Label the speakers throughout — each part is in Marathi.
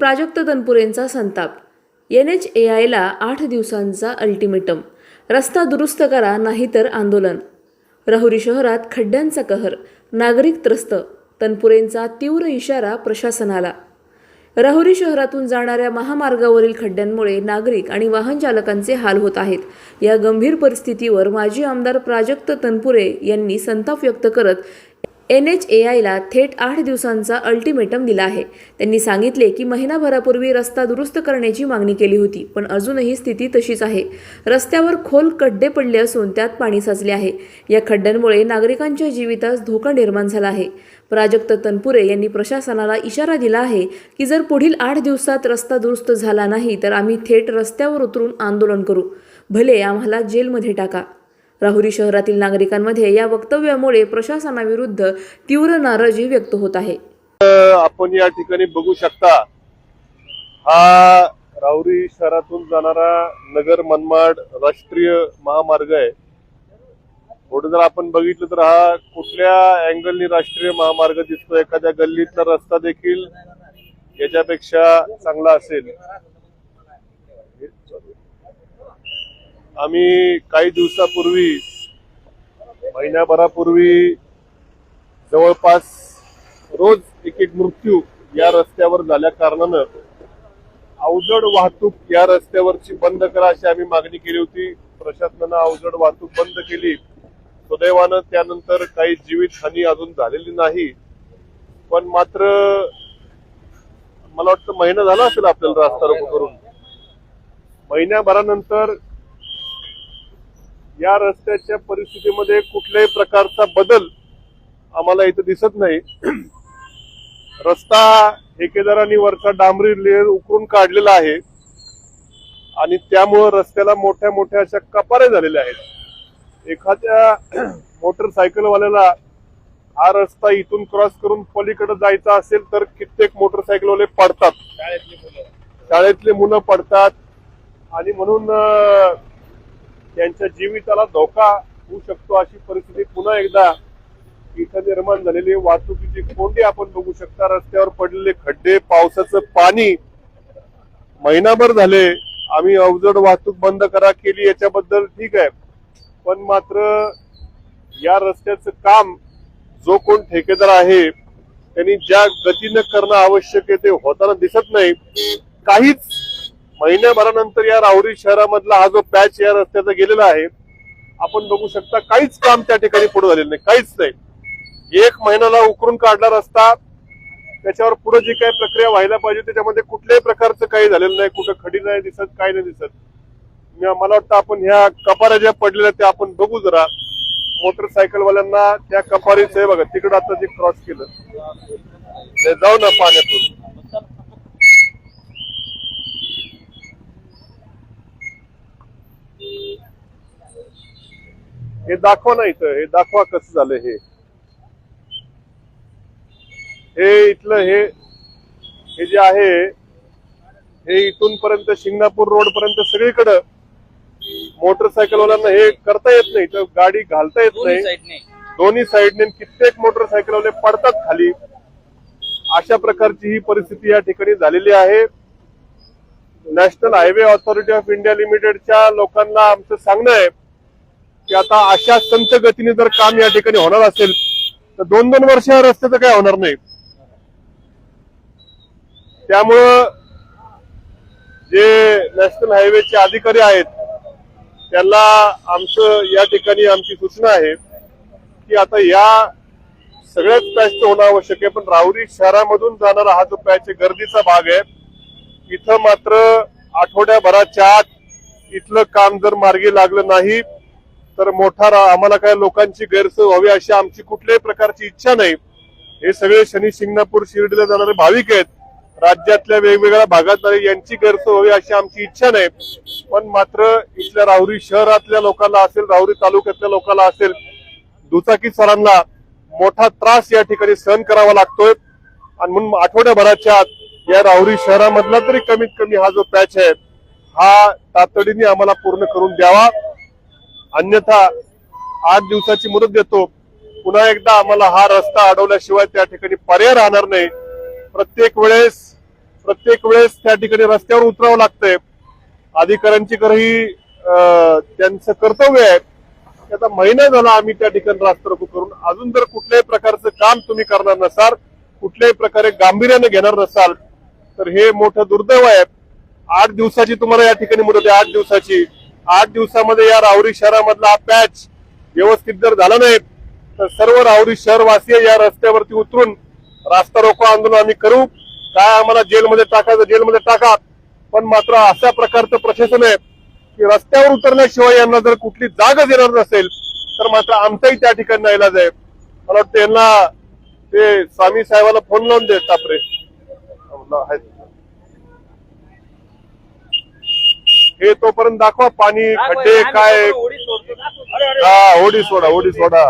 Speaker 1: प्राजक्त तनपुरेंचा संताप. एन एच ए आयला आठ दिवसांचा अल्टिमेटम. रस्ता दुरुस्त करा नाहीतर आंदोलन. राहुरी शहरात खड्ड्यांचा कहर. नागरिक त्रस्त. तनपुरेंचा तीव्र इशारा प्रशासनाला. राहुरी शहरातून जाणाऱ्या महामार्गावरील खड्ड्यांमुळे नागरिक आणि वाहन चालकांचे हाल होत आहेत. या गंभीर परिस्थितीवर माजी आमदार प्राजक्त तनपुरे यांनी संताप व्यक्त करत एन एच ए आयला थेट आठ दिवसांचा अल्टिमेटम दिला आहे. त्यांनी सांगितले की महिनाभरापूर्वी रस्ता दुरुस्त करण्याची मागणी केली होती पण अजूनही स्थिती तशीच आहे. रस्त्यावर खोल खड्डे पडले असून त्यात पाणी साचले आहे. या खड्ड्यांमुळे नागरिकांच्या जीवितास धोका निर्माण झाला आहे. प्राजक्त तनपुरे यांनी प्रशासनाला इशारा दिला आहे की जर पुढील आठ दिवसात रस्ता दुरुस्त झाला नाही तर आम्ही थेट रस्त्यावर उतरून आंदोलन करू. भले आम्हाला जेलमध्ये टाका. राहुरी शहरातील नागरिकांमध्ये या वक्तव्यामुळे प्रशासनाविरुद्ध तीव्र नाराजी व्यक्त होत आहे.
Speaker 2: आपण या ठिकाणी बघू शकता हा राहुरी शहरातून जाणारा नगर मनमाड राष्ट्रीय महामार्ग आहे. थोडं जर आपण बघितलं तर हा कुठल्या अँगलनी राष्ट्रीय महामार्ग दिसतो? एखाद्या गल्लीतला रस्ता देखील याच्यापेक्षा चांगला असेल. आम्ही काही दिवसापूर्वी महिन्याभरापूर्वी जवळपास रोज एक एक मृत्यू या रस्त्यावर झाल्या कारणानं अवजड वाहतूक या रस्त्यावरची बंद करा अशी आम्ही मागणी केली होती. प्रशासनानं अवजड वाहतूक बंद केली. सुदैवानं त्यानंतर काही जीवित हानी अजून झालेली नाही. पण मात्र मला वाटतं महिना झाला असेल आपल्याला रस्ता रोको करून. महिन्याभरानंतर या रस्त्याच्या परिस्थितीमध्ये कुठल्याही प्रकारचा बदल आम्हाला इथं दिसत नाही. रस्ता ठेकेदारांनी वरचा डांबरी लेअर उकरून काढलेला आहे. आणि त्यामुळं रस्त्याला मोठ्या मोठ्या अशा कपारे झालेल्या आहेत. एखाद्या मोटरसायकलवाल्याला हा रस्ता इथून क्रॉस करून पलीकडे जायचा असेल तर कित्येक मोटरसायकलवाले पडतात. शाळेतले मुलं. पडतात. आणि म्हणून त्यांच्या जीविताला धोका होऊ शकतो अशी परिस्थिती पुन्हा एकदा इथं निर्माण झालेली वाहतुकीची कोंडी आपण बघू शकता. रस्त्यावर पडलेले खड्डे पावसाचं पाणी. महिनाभर झाले. आम्ही अवजड वाहतूक बंद करा केली याच्याबद्दल ठीक आहे. पण मात्र या रस्त्याचं काम जो कोण ठेकेदार आहे त्यांनी ज्या गतीनं करणं आवश्यक आहे ते होताना दिसत नाही. काहीच महिन्याभरानंतर या राहुरी शहरामधला हा जो पॅच या रस्त्याचा गेलेला आहे आपण बघू शकता काहीच काम त्या ठिकाणी पुढे झालेलं नाही. काहीच नाही. एक महिन्याला उकरून काढला रस्ता त्याच्यावर पुढे जी काही प्रक्रिया व्हायला पाहिजे त्याच्यामध्ये कुठल्याही प्रकारचं काही झालेलं नाही. कुठं खडी नाही दिसत काही नाही दिसत. मला वाटतं आपण ह्या कपाऱ्या ज्या पडलेल्या त्या आपण बघू जरा. मोटरसायकलवाल्यांना त्या कपारीचं आहे बघा तिकडं आता जे क्रॉस केलं. जाऊ ना पाण्यातून. हे दाखवा ना इथं. हे दाखवा कसं झालं हे. हे इथलं हे हे जे आहे हे इथून पर्यंत शिंगणापूर रोड पर्यंत सगळीकडं मोटरसायकलवाल्यांना हे करता येत नाही. तर गाडी घालता येत नाही. दोन्ही साईडने कित्येक मोटरसायकलवाले पडतात खाली. अशा प्रकारची ही परिस्थिती या ठिकाणी झालेली आहे. National highway authority of India लिमिटेडच्या लोकांना आमचं सांगणं आहे की आता अशा संत गतीने जर काम या ठिकाणी होणार असेल तर दोन दोन वर्ष या रस्त्याचं काय होणार नाही. त्यामुळं जे नॅशनल हायवेचे अधिकारी आहेत त्यांना आमचं या ठिकाणी आमची सूचना आहे की आता या सगळ्याच पॅचचं होणं आवश्यक आहे. पण राहुरी शहरामधून जाणारा हा जो पॅच आहे गर्दीचा भाग आहे इथं मात्र आठवड्याभराच्या आत इथलं काम जर मार्गी लागलं नाही तर मोठा रा- आम्हाला काय लोकांची गैरसोय व्हावी अशी आमची कुठल्याही प्रकारची इच्छा नाही. हे सगळे शनी शिंगणापूर शिर्डीला जाणारे भाविक आहेत. राज्यातल्या वेगवेगळ्या भागात यांची गैरसोय व्हावी अशी आमची इच्छा नाही. पण मात्र इथल्या राहुरी शहरातल्या लोकांना असेल राहुरी तालुक्यातल्या लोकांना असेल दुचाकी सरांना मोठा त्रास या ठिकाणी सहन करावा लागतोय. आणि म्हणून आठवड्याभराच्या आत या राहुरी शहरामधला तरी कमीत कमी हा जो पॅच आहे हा तातडीने आम्हाला पूर्ण करून द्यावा. अन्यथा आठ दिवसाची मुदत देतो. पुन्हा एकदा आम्हाला हा रस्ता अडवल्याशिवाय त्या ठिकाणी पर्याय राहणार नाही. प्रत्येक वेळेस प्रत्येक वेळेस त्या ठिकाणी रस्त्यावर उतरावं लागतंय. अधिकाऱ्यांची कर ही त्यांचं कर्तव्य आहे. त्याचा आता महिना झाला आम्ही त्या ठिकाणी रास्ता रोको करून. अजून जर कुठल्याही प्रकारचं काम तुम्ही करणार नसाल कुठल्याही प्रकारे गांभीर्याने घेणार नसाल तर हे मोठं दुर्दैव आहे. आठ दिवसाची तुम्हाला या ठिकाणी मुदत आहे आठ दिवसाची. आठ दिवसामध्ये या राहुरी शहरामधला हा पॅच व्यवस्थित जर झाला नाही तर सर्व राहुरी शहरवासीय या रस्त्यावरती उतरून रास्ता रोको आंदोलन आम्ही करू. काय आम्हाला जेलमध्ये टाकायचं जेलमध्ये टाका. पण मात्र अशा प्रकारचं प्रशासन आहे की रस्त्यावर उतरण्याशिवाय यांना जर कुठली जागच येणार नसेल तर मात्र आमचाही त्या ठिकाणी इलाज आहे. मला वाटतं यांना ते स्वामी साहेबाला फोन लावून दे तापरे. आहेत. हे तोपर्यंत दाखवा पाणी खड्डे काय हा ओढी सोडा ओढी सोडा.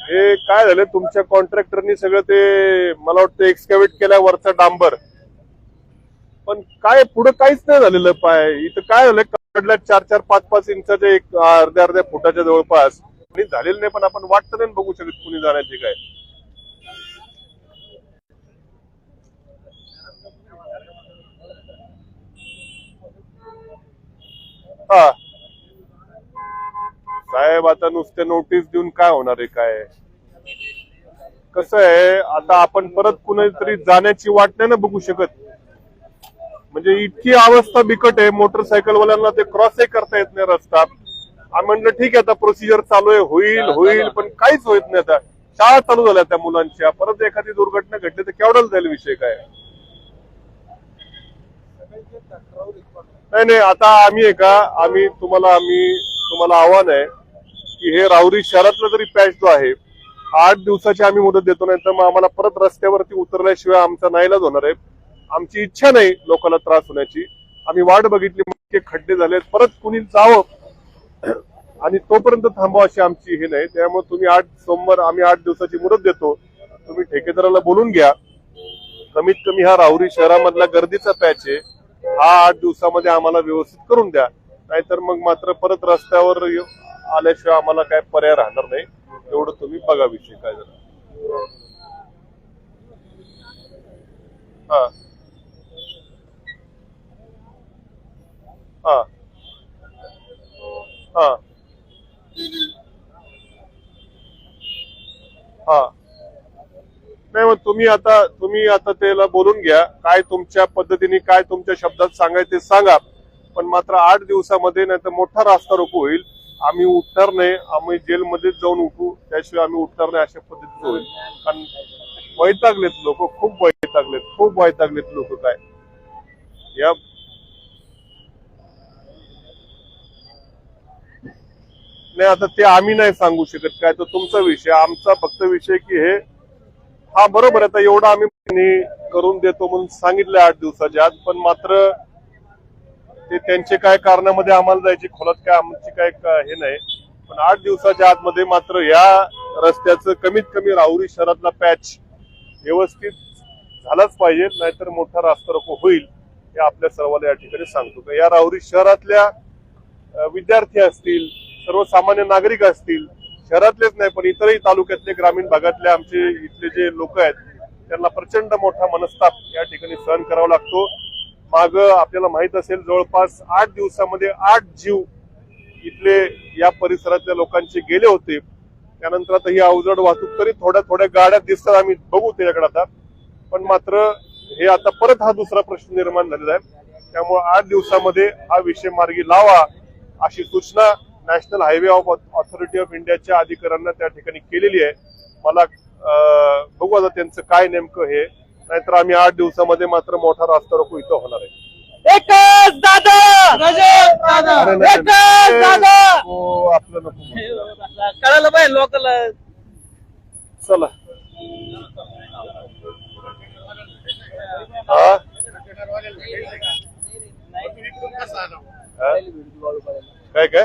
Speaker 2: हे काय झालं तुमच्या कॉन्ट्रॅक्टरनी सगळं ते मला वाटतं एक्सकॅव्हेट केल्या वरचा डांबर. पण काय पुढे काहीच नाही झालेलं पाय. इथं काय झालं? कडल्या चार चार पाच पाच इंचाच्या एक अर्ध्या अर्ध्या फुटाच्या जवळपास. आणि झालेलं नाही पण आपण वाटत नाही बघू शकत कुणी जाण्याची काय. हा. साहेब आता नुसते नोटीस देऊन काय होणार आहे काय? कसं आहे आता आपण परत कुणीतरी जाण्याची वाट नाही ना बघू शकत. म्हणजे इतकी अवस्था बिकट आहे मोटरसायकलवाल्यांना ते क्रॉसही करता येत नाही रस्ता आम्ही म्हणलं ठीक आहे आता प्रोसिजर चालू आहे होईल होईल पण काहीच होत नाही आता. शाळा चालू झाल्या त्या मुलांच्या. परत एखादी दुर्घटना घडली तर केवढाच जाईल विषय काय? नाही नाही आता आम्ही आहे का आम्ही तुम्हाला आम्ही तुम्हाला आव्हान आहे की हे राहुरी शहरातला जरी पॅच जो आहे आठ दिवसाची आम्ही मुदत देतो नाही तर मग आम्हाला परत रस्त्यावरती उतरल्याशिवाय आमचा नाईलाज होणार आहे. आमची इच्छा नाही लोकांना त्रास होण्याची. आम्ही वाट बघितली इतके खड्डे झाले परत कुणी जावं. आणि तोपर्यंत थांबवा अशी आमची हे नाही. त्यामुळे तुम्ही आठ सोमवार आम्ही आठ दिवसाची मुदत देतो. तुम्ही ठेकेदाराला बोलून घ्या. कमीत कमी हा राहुरी शहरामधला गर्दीचा पॅच आहे. हा आठ दिवसामध्ये आम्हाला व्यवस्थित करून द्या. नाहीतर मग मात्र परत रस्त्यावर आल्याशिवाय आम्हाला काय पर्याय राहणार नाही. एवढं तुम्ही बघा विषय काय झालं. हा. हा. हा. हा. नाही मग तुम्ही आता तुम्ही आता त्याला बोलून घ्या. काय तुमच्या पद्धतीने काय तुमच्या शब्दात सांगायचे ते सांगा. पण मात्र आठ दिवसामध्ये नाही तर मोठा रास्ता रोको होईल. आम्ही उठणार नाही. आम्ही जेलमध्येच जाऊन उठू. त्याशिवाय आम्ही उठणार नाही अशा पद्धतीचं होईल. कारण वैतागलेत लोक. खूप वैतागलेत. खूप वैतागलेत लोक काय. या नाही आता ते आम्ही नाही सांगू शकत काय तर तुमचा विषय आमचा फक्त विषय की हे हा बरोबर आहे आता एवढा आम्ही करून देतो म्हणून सांगितलं आठ दिवसाच्या आत पण मात्र ते त्यांचे काय कारणामध्ये आम्हाला जायची खोलात काय आमची काय हे नाही. पण आठ दिवसाच्या आतमध्ये मात्र या रस्त्याचं कमीत कमी राहुरी शहरातला पॅच व्यवस्थित झालाच पाहिजे नाहीतर मोठा रास्ता रोखो होईल हे आपल्या सर्वांना या ठिकाणी सांगतो. का या राहुरी शहरातल्या विद्यार्थी असतील सर्वसामान्य नागरिक असतील शहरातलेच नाही पण इतरही तालुक्यातले ग्रामीण भागातले आमचे इथले जे लोक आहेत त्यांना प्रचंड मोठा मनस्ताप या ठिकाणी सहन करावा लागतो. माग आपल्याला माहीत असेल जवळपास आठ दिवसामध्ये आठ जीव इथले या परिसरातल्या लोकांचे गेले होते. त्यानंतर आता ही अवजड वाहतूक तरी थोड्या थोड्या गाड्या दिसतात आम्ही बघू त्याच्याकडे आता. पण मात्र हे आता परत हा दुसरा प्रश्न निर्माण झालेला आहे. त्यामुळे आठ दिवसामध्ये हा विषय मार्गी लावा अशी सूचना national highway of authority of इंडियाच्या अधिकाऱ्यांना त्या ठिकाणी केलेली आहे. मला बघू आता त्यांचं काय नेमकं हे. नाहीतर आम्ही आठ दिवसामध्ये मात्र मोठा रास्ता रोको इथं होणार आहे.
Speaker 3: एकच दादा!
Speaker 2: हो, आपलं नको
Speaker 3: कळालं पाहिजे लोकला.
Speaker 2: चला? काय काय?